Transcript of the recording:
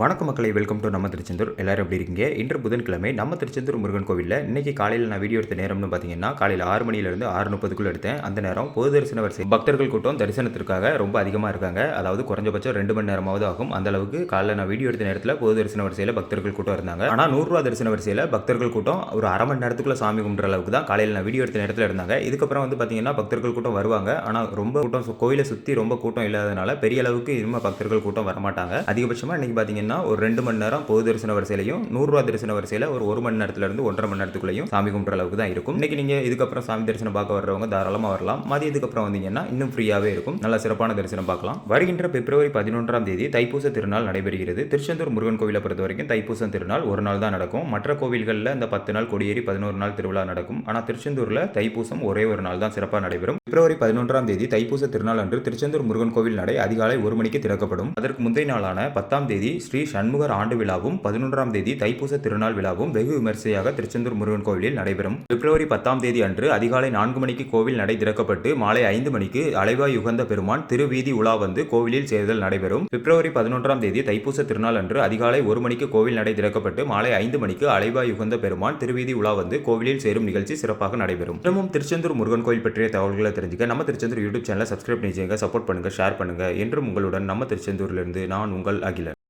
வணக்க மக்களை welcome to நம்ம திருச்செந்தூர். எல்லோரும் எப்படி இருக்கீங்க? இன்று புதன்கிழமை நம்ம திருச்செந்தூர் முருகன் கோவிலில் இன்றைக்கி காலையில் நான் வீடியோ எடுத்த நேரம்னு பார்த்தீங்கன்னா காலையில் ஆறு மணிலேருந்து ஆறு முப்பதுக்குள்ள எடுத்தேன். அந்த நேரம் பொது தரிசன வரிசை. பக்தர்கள் கூட்டம் தரிசனத்திற்காக ரொம்ப அதிகமாக இருக்காங்க. அதாவது குறைஞ்சபட்சம் ரெண்டு மணி நேரமாவது ஆகும். அந்த அளவுக்கு காலையில் நான் வீடியோ எடுத்த நேரத்தில் பொது தரிசன வரிசையில் பக்தர்கள் கூட்டம் இருந்தாங்க. ஆனால் நூறுரூவா தரிசன வரிசையில் பக்தர்கள் கூட்டம் ஒரு அரை மணி நேரத்துக்குள்ள சாமி கும்பிட்ற அளவுக்கு தான் காலையில் நான் வீடியோ எடுத்த நேரத்தில் இருந்தாங்க. இதுக்கப்புறம் வந்து பார்த்தீங்கன்னா பக்தர்கள் கூட்டம் வருவாங்க. ஆனால் ரொம்ப கூட்டம் கோயிலை சுற்றி ரொம்ப கூட்டம் இல்லாதனால பெரிய அளவுக்கு இனிமேல் பக்தர்கள் கூட்டம் வரமாட்டாங்க. அதிகபட்சமாக இன்னைக்கு பார்த்தீங்கன்னா ஒரு ரெண்டு மணி நேரம் பொது தரிசன வரிசையிலையும் நூறுரூவா தரிசன வரிசையில் ஒரு ஒரு மணி நேரத்துல இருந்து ஒன்றரை மணி நேரத்துக்குள்ளேயும் சாமி கும்பிட்ற அளவுக்கு தான் இருக்கும். இன்னைக்கு நீங்கள் இதுக்கப்புறம் சாமி தரிசனம் பார்க்க வர்றவங்க தாராளமாக வரலாம். மதியத்துக்கு அப்புறம் வந்தீங்கன்னா இன்னும் ஃப்ரீயாகவே இருக்கும். நல்ல சிறப்பான தரிசனம் பார்க்கலாம். வருகின்ற பிப்ரவரி பதினொன்றாம் தேதி தைப்பூச திருநாள் நடைபெறுகிறது. திருச்செந்தூர் முருகன் கோவிலை பொறுத்த வரைக்கும் தைப்பூசம் திருநாள் ஒரு நாள் தான் நடக்கும். மற்ற கோவில்களில் இந்த பத்து நாள் கொடியேறி பதினோரு நாள் திருவிழா நடக்கும். ஆனால் திருச்செந்தூரில் தைப்பூசம் ஒரே ஒரு நாள் தான் சிறப்பாக நடைபெறும். பிப்ரவரி பதினொன்றாம் தேதி தைப்பூச திருநாள் அன்று திருச்செந்தூர் முருகன் கோவில் நடை அதிகாலை ஒரு மணிக்கு திறக்கப்படும். அதற்கு முந்தைய நாளான பத்தாம் தேதி ஸ்ரீ சண்முகர் ஆண்டு விழாவும் பதினொன்றாம் தேதி தைப்பூச திருநாள் விழாவும் வெகு விமரிசையாக திருச்செந்தூர் முருகன் கோவிலில் நடைபெறும். பிப்ரவரி பத்தாம் தேதி அன்று அதிகாலை நான்கு மணிக்கு கோவில் நடை திறக்கப்பட்டு மாலை ஐந்து மணிக்கு அலைவாய் யுகந்த பெருமான் திருவீதி உலா வந்து கோவிலில் சேர்தல் நடைபெறும். பிப்ரவரி பதினொன்றாம் தேதி தைப்பூச திருநாள் அன்று அதிகாலை ஒரு மணிக்கு கோவில் நடை திறக்கப்பட்டு மாலை ஐந்து மணிக்கு அலைவாய் யுகந்த பெருமான் திருவீதி உலா வந்து கோவிலில் சேரும் நிகழ்ச்சி சிறப்பாக நடைபெறும். தினமும் திருச்செந்தூர் முருகன் கோயில் பற்றிய தகவல்களை தெரிஞ்சுக்க நம்ம திருச்செந்தூர் யூடியூப் சேனலை சப்ஸ்கிரைப் பண்ணி சப்போர்ட் பண்ணுங்க ஷேர் பண்ணுங்க. என்றும் உங்களுடன் நம்ம திருச்செந்தூரிலிருந்து நான் உங்கள் அகிலன்.